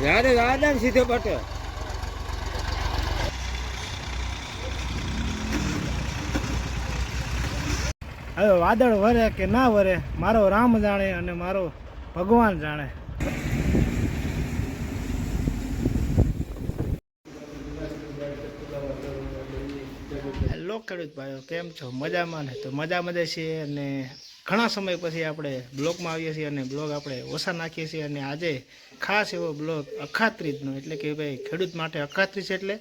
રાધે રાધા સીધો પટે હવે વાદળ વરે કે ના વરે મારો રામ જાણે અને મારો ભગવાન જાણે. હેલો ખેડૂત ભાઈઓ કેમ છો? મજામાં ને? તો મજા મજા છીએ અને ઘણા સમય પછી આપણે બ્લોગમાં આવીએ છીએ અને બ્લોગ આપણે ઓછા નાખીએ છીએ અને આજે ખાસ એવો બ્લોગ અખાત્રીજનો, એટલે કે ભાઈ ખેડૂત માટે અખાત્રીજ એટલે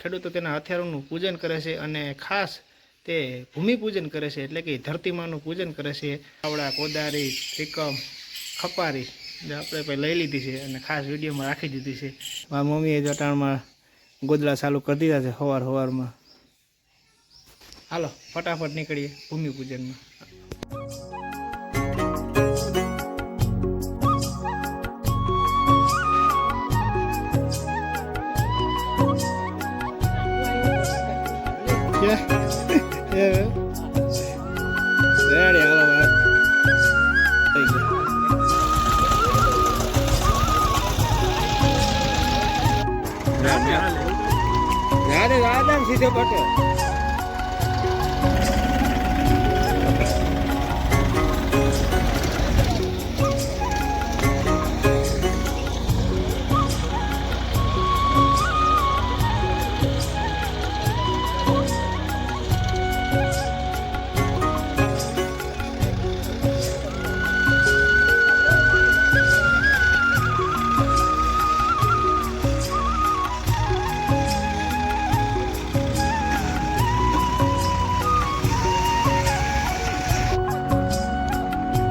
ખેડૂતો તેના હથિયારોનું પૂજન કરે છે અને ખાસ તે ભૂમિપૂજન કરે છે એટલે કે ધરતીમાનું પૂજન કરે છે. આવડા કોદારી, ત્રિકમ, ખપારી જે આપણે ભાઈ લઈ લીધી છે અને ખાસ વિડીયોમાં રાખી દીધી છે. મારા મમ્મીએ જટાણમાં ગોદડા ચાલુ કરી દીધા છે સવાર સવારમાં હાલો, ફટાફટ નીકળીએ ભૂમિ પૂજનમાં રેડી હાલો ભાઈ થઈ ગયું રાધે રાધા સીધો પટે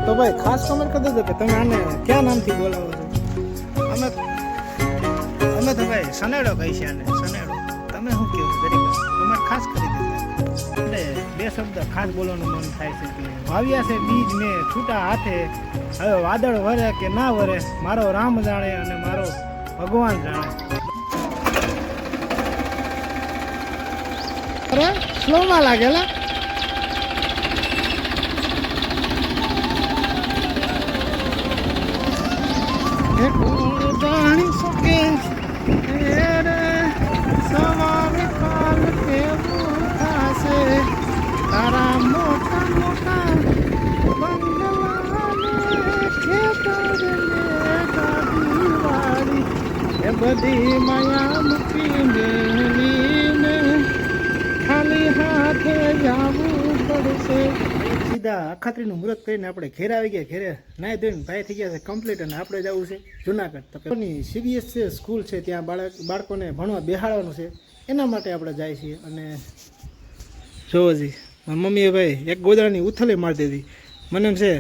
તો ભાઈ ખાસ કમેન્ટ કરી દેજો કે તમે આને ક્યાં નામથી બોલાવો છો? અમે અમે તો ભાઈ સનેડો કહી છે આને સનેડો તમે શું કહો જરીક કમેન્ટ ખાસ કરી દેજો. એટલે બે શબ્દ ખાસ બોલવાનું મન થાય છે કે વાવ્યા છે બીજ ને છૂટા હાથે. હવે વાદળ વરે કે ના વરે મારો રામ જાણે અને મારો ભગવાન જાણે. અરે સ્લોમાં લાગેલા જાણી શકે સવારે કાલ કેવું થશે તારા મોટા મોટા બંગલાને ખેતરને ગાડીવાળી એ બધી માયા મૂકી મેલીને ખાલી હાથે જવું પડશે સીધા અખાત્રીનું મુહૂર્ત કરીને આપણે ઘેર આવી ગયા, ઘેરે નાય ધોઈને ભાઈ થઈ ગયા છે કમ્પ્લીટ અને આપણે જવું છે જુનાગઢ. તો સીબીએસ સ્કૂલ છે ત્યાં બાળક, બાળકોને ભણવા બેહાડવાનું છે, એના માટે આપણે જાય છીએ અને જોવો જી મમ્મીએ ભાઈ એક ગોદડાની ઉથલે મારી દીધી. મને એમ છે,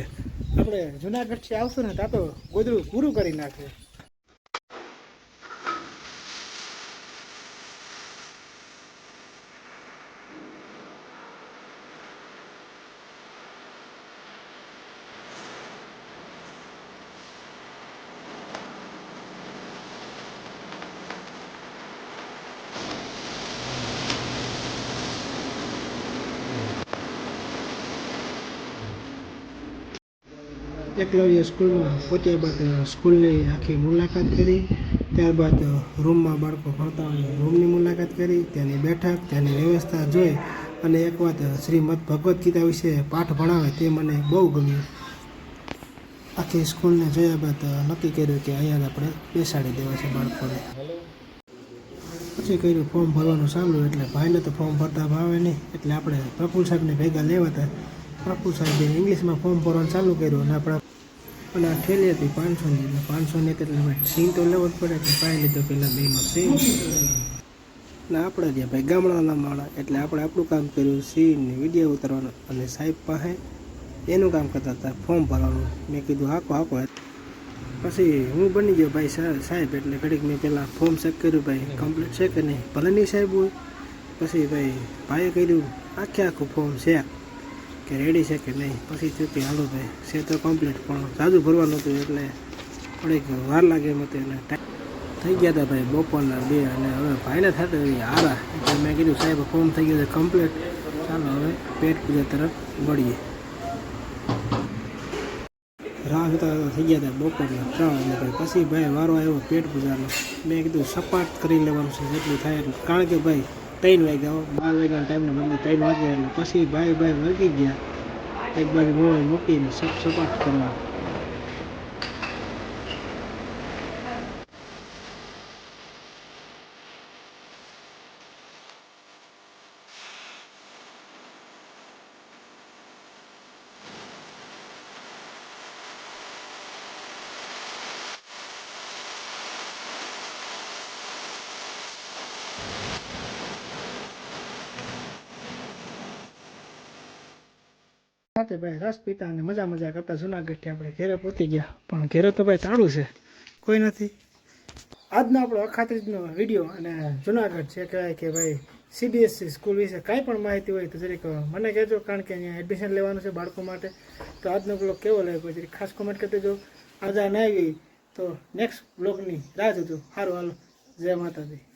આપણે જુનાગઢથી આવશું ને ત્યાં તો ગોદડું પૂરું કરી નાખે. એકલવ્ય સ્કૂલમાં બાદ સ્કૂલની આખી મુલાકાત કરી ત્યારબાદ રૂમમાં બાળકો ભણતા હોય રૂમની મુલાકાત કરી ત્યાંની બેઠક ત્યાંની વ્યવસ્થા જોઈ અને એક વાત શ્રીમદ ભગવદ્ ગીતા વિશે પાઠ ભણાવે તે મને બહુ ગમ્યું. આખી સ્કૂલને જોયા બાદ નક્કી કર્યું કે અહીંયા આપણે બેસાડી દેવા છે બાળકોને. પછી કર્યું ફોર્મ ભરવાનું સાંભળ્યું એટલે ભાઈને તો ફોર્મ ભરતા ભાવે નહીં એટલે આપણે પ્રફુલ સાહેબને ભેગા લેવા હતા પ્રફુલ સાહેબે ઇંગ્લિશમાં ફોર્મ ભરવાનું ચાલુ કર્યું અને આપણા અને આ ઠેલી હતી પાંચસોની એટલે પાંચસોની એટલે ભાઈ સીન તો લેવો જ પડે એટલે પાઈ લીધો પહેલાં બેનો સીન એટલે આપણે ત્યાં ભાઈ ગામડાના માણા, એટલે આપણે આપણું કામ કર્યું સીન ને વીડિયો ઉતારવાનો. અને સાહેબ પાસે એનું કામ કરતા હતા ફોર્મ ભરવાનું. મેં કીધું, હાકો હાકો. પછી હું બની ગયો ભાઈ સાહેબ, એટલે ઘડીક મેં પહેલાં ફોર્મ ચેક કર્યું ભાઈ કમ્પ્લીટ છે કે નહીં? ભલે નહીં સાહેબ હોય. પછી ભાઈ ભાઈએ કર્યું, આખે આખું ફોર્મ ચેક કે રેડી છે કે નહીં, પછી કે હાલો ભાઈ છે તો કમ્પ્લીટ પણ સાદું ભરવાનું હતું એટલે થોડીક વાર લાગે એમ હતું થઈ ગયા હતા ભાઈ બપોરના બે અને હવે ભાઈને થતા હારા. એટલે મેં કીધું, સાહેબ ફોર્મ થઈ ગયું છે કમ્પ્લીટ ચાલો હવે પેટ પૂજા તરફ વળીએ. રાહ જોતા થઈ ગયા હતા બપોરના ત્રણ અને ભાઈ. પછી ભાઈ વારો આવ્યો પેટ પૂજાનો. મેં કીધું, સપાટ કરી લેવાનું છે. જેટલું થાય એટલું. કારણ કે ભાઈ ત્રણ વાગ્યા બાર વાગ્યાના ટાઈમને બદલે ત્રણ વાગ્યા એટલે પછી ભાઈ ભાઈ વળગી ગયા. એક બાજુ મોબાઈલ મૂકીને સપ સપાટ કરવા. સાથે ભાઈ રસ પીતા અને મજા મજા કરતા જુનાગઢથી આપણે ઘેરે પહોંચી ગયા. પણ ઘેરે તો ભાઈ તાળું છે. કોઈ નથી. આજનો આપણો અખાત્રીજનો વીડિયો અને જુનાગઢ છે, કહેવાય કે ભાઈ સીબીએસસી સ્કૂલ વિશે કાંઈ પણ માહિતી હોય તો જરીક મને કહેજો, કારણ કે અહીંયા એડમિશન લેવાનું છે બાળકો માટે. તો આજનો બ્લોગ કેવો લાગ્યો જરીક ખાસ કોમેન્ટ કરી દેજો. આજે ના આવી તો નેક્સ્ટ બ્લોગની રાહ જોજો. સારું હાલો. જય માતાજી.